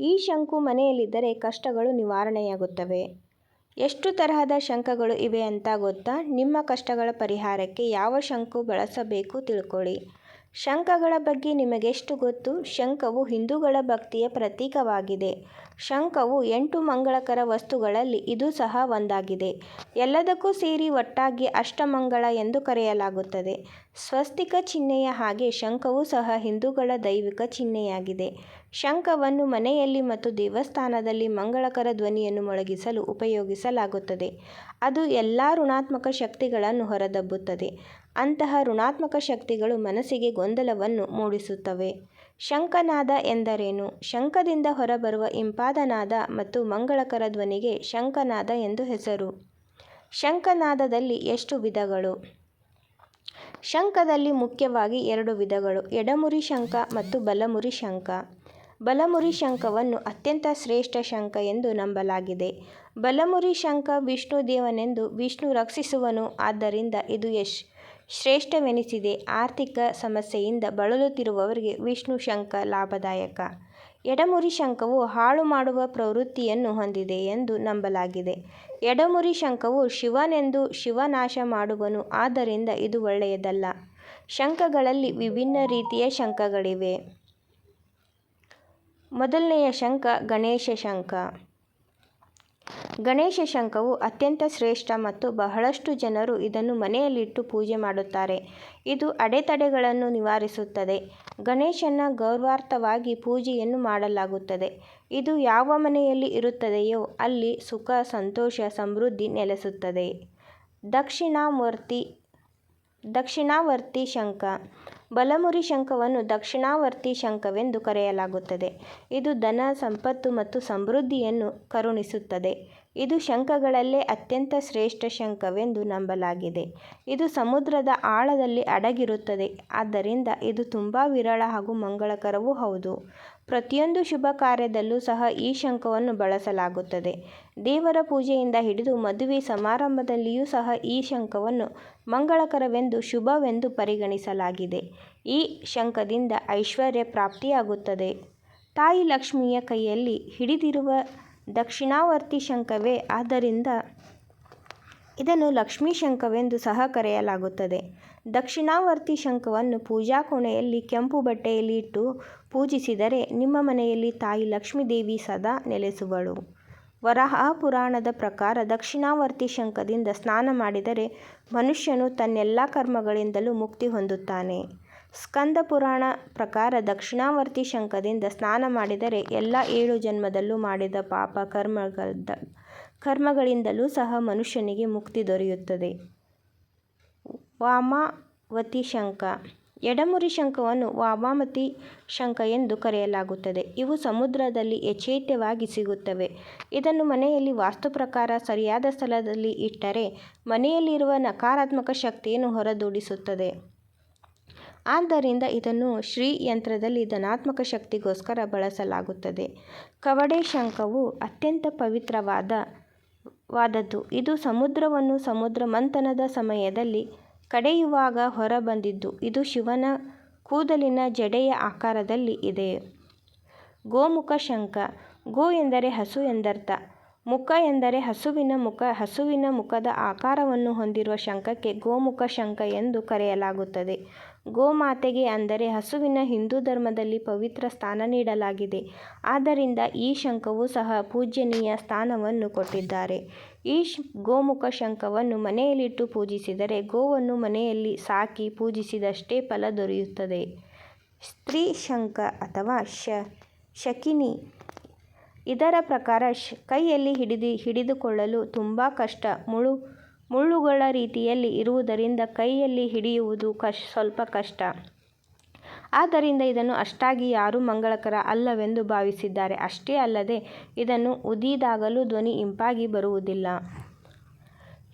ಈ ಶಂಕು ಮನೆಯಲ್ಲಿದ್ದರೆ ಕಷ್ಟಗಳು ನಿವಾರಣೆಯಾಗುತ್ತವೆ. ಎಷ್ಟು ತರಹದ ಶಂಕಗಳು ಇವೆ ಅಂತ ಗೊತ್ತಾ? ನಿಮ್ಮ ಕಷ್ಟಗಳ ಪರಿಹಾರಕ್ಕೆ ಯಾವ ಶಂಕು ಬಳಸಬೇಕು ತಿಳ್ಕೊಳ್ಳಿ. ಶಂಖಗಳ ಬಗ್ಗೆ ನಿಮಗೆಷ್ಟು ಗೊತ್ತು? ಶಂಖವು ಹಿಂದೂಗಳ ಭಕ್ತಿಯ ಪ್ರತೀಕವಾಗಿದೆ. ಶಂಖವು ಎಂಟು ಮಂಗಳಕರ ವಸ್ತುಗಳಲ್ಲಿ ಇದು ಸಹ ಒಂದಾಗಿದೆ. ಎಲ್ಲದಕ್ಕೂ ಸೇರಿ ಒಟ್ಟಾಗಿ ಅಷ್ಟಮಂಗಳ ಎಂದು ಕರೆಯಲಾಗುತ್ತದೆ. ಸ್ವಸ್ತಿಕ ಚಿಹ್ನೆಯ ಹಾಗೆ ಶಂಖವು ಸಹ ಹಿಂದೂಗಳ ದೈವಿಕ ಚಿಹ್ನೆಯಾಗಿದೆ. ಶಂಖವನ್ನು ಮನೆಯಲ್ಲಿ ಮತ್ತು ದೇವಸ್ಥಾನದಲ್ಲಿ ಮಂಗಳಕರ ಧ್ವನಿಯನ್ನು ಮೊಳಗಿಸಲು ಉಪಯೋಗಿಸಲಾಗುತ್ತದೆ. ಅದು ಎಲ್ಲ ಋಣಾತ್ಮಕ ಶಕ್ತಿಗಳನ್ನು ಹೊರದಬ್ಬುತ್ತದೆ. ಅಂತಹ ಋಣಾತ್ಮಕ ಶಕ್ತಿಗಳು ಮನಸ್ಸಿಗೆ ಗೊಂದಲವನ್ನು ಮೂಡಿಸುತ್ತವೆ. ಶಂಖನಾದ ಎಂದರೇನು? ಶಂಖದಿಂದ ಹೊರಬರುವ ಇಂಪಾದನಾದ ಮತ್ತು ಮಂಗಳಕರ ಧ್ವನಿಗೆ ಶಂಕನಾದ ಎಂದು ಹೆಸರು. ಶಂಖನಾದದಲ್ಲಿ ಎಷ್ಟು ವಿಧಗಳು? ಶಂಖದಲ್ಲಿ ಮುಖ್ಯವಾಗಿ ಎರಡು ವಿಧಗಳು, ಎಡಮುರಿ ಶಂಖ ಮತ್ತು ಬಲಮುರಿ ಶಂಖ. ಬಲಮುರಿ ಶಂಖವನ್ನು ಅತ್ಯಂತ ಶ್ರೇಷ್ಠ ಶಂಖ ಎಂದು ನಂಬಲಾಗಿದೆ. ಬಲಮುರಿ ಶಂಖ ವಿಷ್ಣು ದೇವನೆಂದು ವಿಷ್ಣು ರಕ್ಷಿಸುವನು, ಆದ್ದರಿಂದ ಇದು ಶ್ರೇಷ್ಠವೆನಿಸಿದೆ. ಆರ್ಥಿಕ ಸಮಸ್ಯೆಯಿಂದ ಬಳಲುತ್ತಿರುವವರಿಗೆ ವಿಷ್ಣು ಶಂಖ ಲಾಭದಾಯಕ. ಎಡಮುರಿ ಶಂಖವು ಹಾಳು ಮಾಡುವ ಪ್ರವೃತ್ತಿಯನ್ನು ಹೊಂದಿದೆ ಎಂದು ನಂಬಲಾಗಿದೆ. ಎಡಮುರಿ ಶಂಖವು ಶಿವನೆಂದು ಶಿವನಾಶ ಮಾಡುವನು, ಆದ್ದರಿಂದ ಇದು ಒಳ್ಳೆಯದಲ್ಲ. ಶಂಖಗಳಲ್ಲಿ ವಿಭಿನ್ನ ರೀತಿಯ ಶಂಖಗಳಿವೆ. ಮೊದಲನೆಯ ಶಂಖ ಗಣೇಶ ಶಂಖ. ಗಣೇಶ ಶಂಖವು ಅತ್ಯಂತ ಶ್ರೇಷ್ಠ ಮತ್ತು ಬಹಳಷ್ಟು ಜನರು ಇದನ್ನು ಮನೆಯಲ್ಲಿಟ್ಟು ಪೂಜೆ ಮಾಡುತ್ತಾರೆ. ಇದು ಅಡೆತಡೆಗಳನ್ನು ನಿವಾರಿಸುತ್ತದೆ. ಗಣೇಶನ ಗೌರವಾರ್ಥವಾಗಿ ಪೂಜೆಯನ್ನು ಮಾಡಲಾಗುತ್ತದೆ. ಇದು ಯಾವ ಮನೆಯಲ್ಲಿ ಇರುತ್ತದೆಯೋ ಅಲ್ಲಿ ಸುಖ, ಸಂತೋಷ, ಸಮೃದ್ಧಿ ನೆಲೆಸುತ್ತದೆ. ದಕ್ಷಿಣಾವರ್ತಿ ಶಂಖ. ಬಲಮುರಿ ಶಂಖವನ್ನು ದಕ್ಷಿಣಾವರ್ತಿ ಶಂಖವೆಂದು ಕರೆಯಲಾಗುತ್ತದೆ. ಇದು ಧನ, ಸಂಪತ್ತು ಮತ್ತು ಸಮೃದ್ಧಿಯನ್ನು ಕರುಣಿಸುತ್ತದೆ. ಇದು ಶಂಖಗಳಲ್ಲೇ ಅತ್ಯಂತ ಶ್ರೇಷ್ಠ ಶಂಖವೆಂದು ನಂಬಲಾಗಿದೆ. ಇದು ಸಮುದ್ರದ ಆಳದಲ್ಲಿ ಅಡಗಿರುತ್ತದೆ ಆದ್ದರಿಂದ ಇದು ತುಂಬಾ ವಿರಳ ಹಾಗೂ ಮಂಗಳಕರವೂ ಹೌದು. ಪ್ರತಿಯೊಂದು ಶುಭ ಕಾರ್ಯದಲ್ಲೂ ಸಹ ಈ ಶಂಖವನ್ನು ಬಳಸಲಾಗುತ್ತದೆ. ದೇವರ ಪೂಜೆಯಿಂದ ಹಿಡಿದು ಮದುವೆ ಸಮಾರಂಭದಲ್ಲಿಯೂ ಸಹ ಈ ಶಂಖವನ್ನು ಮಂಗಳಕರವೆಂದು, ಶುಭವೆಂದು ಪರಿಗಣಿಸಲಾಗಿದೆ. ಈ ಶಂಖದಿಂದ ಐಶ್ವರ್ಯ ಪ್ರಾಪ್ತಿಯಾಗುತ್ತದೆ. ತಾಯಿ ಲಕ್ಷ್ಮಿಯ ಕೈಯಲ್ಲಿ ಹಿಡಿದಿರುವ ದಕ್ಷಿಣಾವರ್ತಿ ಶಂಖವೇ ಆದ್ದರಿಂದ ಇದನ್ನು ಲಕ್ಷ್ಮೀ ಶಂಖವೆಂದು ಸಹ ಕರೆಯಲಾಗುತ್ತದೆ. ದಕ್ಷಿಣಾವರ್ತಿ ಶಂಖವನ್ನು ಪೂಜಾ ಕೋಣೆಯಲ್ಲಿ ಕೆಂಪು ಬಟ್ಟೆಯಲ್ಲಿ ಇಟ್ಟು ಪೂಜಿಸಿದರೆ ನಿಮ್ಮ ಮನೆಯಲ್ಲಿ ತಾಯಿ ಲಕ್ಷ್ಮೀದೇವಿ ಸದಾ ನೆಲೆಸುವಳು. ವರಾಹ ಪುರಾಣದ ಪ್ರಕಾರ ದಕ್ಷಿಣಾವರ್ತಿ ಶಂಖದಿಂದ ಸ್ನಾನ ಮಾಡಿದರೆ ಮನುಷ್ಯನು ತನ್ನೆಲ್ಲ ಕರ್ಮಗಳಿಂದಲೂ ಮುಕ್ತಿ ಹೊಂದುತ್ತಾನೆ. ಸ್ಕಂದ ಪುರಾಣ ಪ್ರಕಾರ ದಕ್ಷಿಣಾವರ್ತಿ ಶಂಖದಿಂದ ಸ್ನಾನ ಮಾಡಿದರೆ ಎಲ್ಲ ಏಳು ಜನ್ಮದಲ್ಲೂ ಮಾಡಿದ ಪಾಪ ಕರ್ಮಗಳಿಂದಲೂ ಸಹ ಮನುಷ್ಯನಿಗೆ ಮುಕ್ತಿ ದೊರೆಯುತ್ತದೆ. ವಾಮಾವತಿ ಶಂಖ. ಎಡಮುರಿ ಶಂಖವನ್ನು ವಾಮಾಮತಿ ಶಂಖ ಎಂದು ಕರೆಯಲಾಗುತ್ತದೆ. ಇವು ಸಮುದ್ರದಲ್ಲಿ ಯಚೇತ್ಯವಾಗಿ ಸಿಗುತ್ತವೆ. ಇದನ್ನು ಮನೆಯಲ್ಲಿ ವಾಸ್ತು ಪ್ರಕಾರ ಸರಿಯಾದ ಸ್ಥಳದಲ್ಲಿ ಇಟ್ಟರೆ ಮನೆಯಲ್ಲಿರುವ ನಕಾರಾತ್ಮಕ ಶಕ್ತಿಯನ್ನು ಹೊರದೂಡಿಸುತ್ತದೆ. ಆದ್ದರಿಂದ ಇದನ್ನು ಶ್ರೀ ಯಂತ್ರದಲ್ಲಿ ಧನಾತ್ಮಕ ಶಕ್ತಿಗೋಸ್ಕರ ಬಳಸಲಾಗುತ್ತದೆ. ಕವಡೆ ಶಂಖವು ಅತ್ಯಂತ ಪವಿತ್ರವಾದದ್ದು. ಇದು ಸಮುದ್ರವನ್ನು ಸಮುದ್ರ ಮಂಥನದ ಸಮಯದಲ್ಲಿ ಕಡೆಯುವಾಗ ಹೊರಬಂದಿದ್ದು ಇದು ಶಿವನ ಕೂದಲಿನ ಜಡೆಯ ಆಕಾರದಲ್ಲಿ ಇದೆ. ಗೋಮುಖ ಶಂಖ. ಗೋ ಎಂದರೆ ಹಸು ಎಂದರ್ಥ. ಮುಖ ಎಂದರೆ ಹಸುವಿನ ಮುಖ ಹಸುವಿನ ಮುಖದ ಆಕಾರವನ್ನು ಹೊಂದಿರುವ ಶಂಖಕ್ಕೆ ಗೋಮುಖ ಶಂಖ ಎಂದು ಕರೆಯಲಾಗುತ್ತದೆ. ಗೋಮಾತೆಗೆ ಅಂದರೆ ಹಸುವಿನ ಹಿಂದೂ ಧರ್ಮದಲ್ಲಿ ಪವಿತ್ರ ಸ್ಥಾನ ನೀಡಲಾಗಿದೆ. ಆದ್ದರಿಂದ ಈ ಶಂಖವು ಸಹ ಪೂಜ್ಯನೀಯ ಸ್ಥಾನವನ್ನು ಕೊಟ್ಟಿದ್ದಾರೆ. ಈ ಗೋಮುಖ ಶಂಖವನ್ನು ಮನೆಯಲ್ಲಿಟ್ಟು ಪೂಜಿಸಿದರೆ ಗೋವನ್ನು ಮನೆಯಲ್ಲಿ ಸಾಕಿ ಪೂಜಿಸಿದಷ್ಟೇ ಫಲ ದೊರೆಯುತ್ತದೆ. ಸ್ತ್ರೀ ಶಂಖ ಅಥವಾ ಶ ಶಕಿನಿ ಇದರ ಪ್ರಕಾರ ಕೈಯಲ್ಲಿ ಹಿಡಿದು ಹಿಡಿದುಕೊಳ್ಳಲು ತುಂಬ ಕಷ್ಟ ಮುಳ್ಳುಗಳ ರೀತಿಯಲ್ಲಿ ಇರುವುದರಿಂದ ಕೈಯಲ್ಲಿ ಹಿಡಿಯುವುದು ಸ್ವಲ್ಪ ಕಷ್ಟ. ಆದ್ದರಿಂದ ಇದನ್ನು ಅಷ್ಟಾಗಿ ಯಾರೂ ಮಂಗಳಕರ ಅಲ್ಲವೆಂದು ಭಾವಿಸಿದ್ದಾರೆ. ಅಷ್ಟೇ ಅಲ್ಲದೆ, ಇದನ್ನು ಉದಿದಾಗಲೂ ಧ್ವನಿ ಇಂಪಾಗಿ ಬರುವುದಿಲ್ಲ.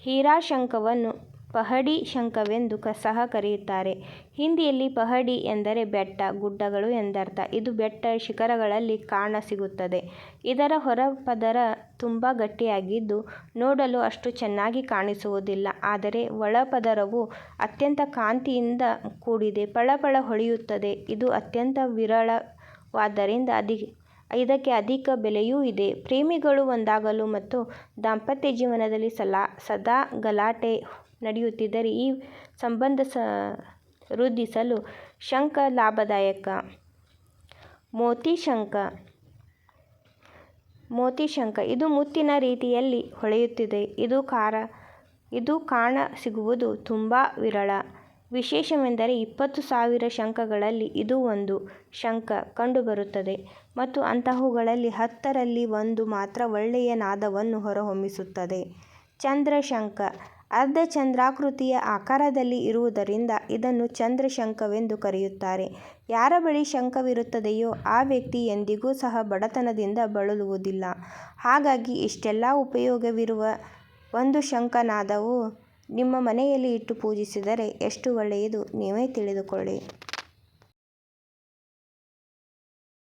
ಹೀರಾ ಶಂಖವನ್ನು ಪಹಡಿ ಶಂಖವೆಂದು ಸಹ ಕರೆಯುತ್ತಾರೆ. ಹಿಂದಿಯಲ್ಲಿ ಪಹಡಿ ಎಂದರೆ ಬೆಟ್ಟ, ಗುಡ್ಡಗಳು ಎಂದರ್ಥ. ಇದು ಬೆಟ್ಟ ಶಿಖರಗಳಲ್ಲಿ ಕಾಣಸಿಗುತ್ತದೆ. ಇದರ ಹೊರಪದರ ತುಂಬ ಗಟ್ಟಿಯಾಗಿದ್ದು ನೋಡಲು ಅಷ್ಟು ಚೆನ್ನಾಗಿ ಕಾಣಿಸುವುದಿಲ್ಲ. ಆದರೆ ಒಳಪದರವು ಅತ್ಯಂತ ಕಾಂತಿಯಿಂದ ಕೂಡಿದೆ, ಪಳಪಳ ಹೊಳೆಯುತ್ತದೆ. ಇದು ಅತ್ಯಂತ ವಿರಳವಾದ್ದರಿಂದ ಇದಕ್ಕೆ ಅಧಿಕ ಬೆಲೆಯೂ ಇದೆ ಪ್ರೇಮಿಗಳು ಒಂದಾಗಲು ಮತ್ತು ದಾಂಪತ್ಯ ಜೀವನದಲ್ಲಿ ಸಲಾ, ಸದಾ ಗಲಾಟೆ ನಡೆಯುತ್ತಿದ್ದರೆ ಈ ಸಂಬಂಧ ಸ ವೃದ್ಧಿಸಲು ಶಂಕ ಲಾಭದಾಯಕ. ಮೋತಿ ಶಂಕ. ಮೋತಿ ಶಂಕ. ಇದು ಮುತ್ತಿನ ರೀತಿಯಲ್ಲಿ ಹೊಳೆಯುತ್ತಿದೆ. ಇದು ಕಾರ ಇದು ಕಾಣ ಸಿಗುವುದು ತುಂಬ ವಿರಳ. ವಿಶೇಷವೆಂದರೆ ಇಪ್ಪತ್ತು ಸಾವಿರ ಶಂಕಗಳಲ್ಲಿ ಇದು ಒಂದು ಶಂಕ ಕಂಡುಬರುತ್ತದೆ ಮತ್ತು ಅಂತಹವುಗಳಲ್ಲಿ ಹತ್ತರಲ್ಲಿ ಒಂದು ಮಾತ್ರ ಒಳ್ಳೆಯ ನಾದವನ್ನು ಹೊರಹೊಮ್ಮಿಸುತ್ತದೆ. ಚಂದ್ರ ಶಂಖ ಅರ್ಧಚಂದ್ರಾಕೃತಿಯ ಆಕಾರದಲ್ಲಿ ಇರುವುದರಿಂದ ಇದನ್ನು ಚಂದ್ರ ಶಂಖವೆಂದು ಕರೆಯುತ್ತಾರೆ. ಯಾರ ಬಳಿ ಶಂಖವಿರುತ್ತದೆಯೋ ಆ ವ್ಯಕ್ತಿ ಎಂದಿಗೂ ಸಹ ಬಡತನದಿಂದ ಬಳಲುವುದಿಲ್ಲ. ಹಾಗಾಗಿ ಇಷ್ಟೆಲ್ಲ ಉಪಯೋಗವಿರುವ ಒಂದು ಶಂಖನಾದವು ನಿಮ್ಮ ಮನೆಯಲ್ಲಿ ಇಟ್ಟು ಪೂಜಿಸಿದರೆ ಎಷ್ಟು ಒಳ್ಳೆಯದು, ನೀವೇ ತಿಳಿದುಕೊಳ್ಳಿ.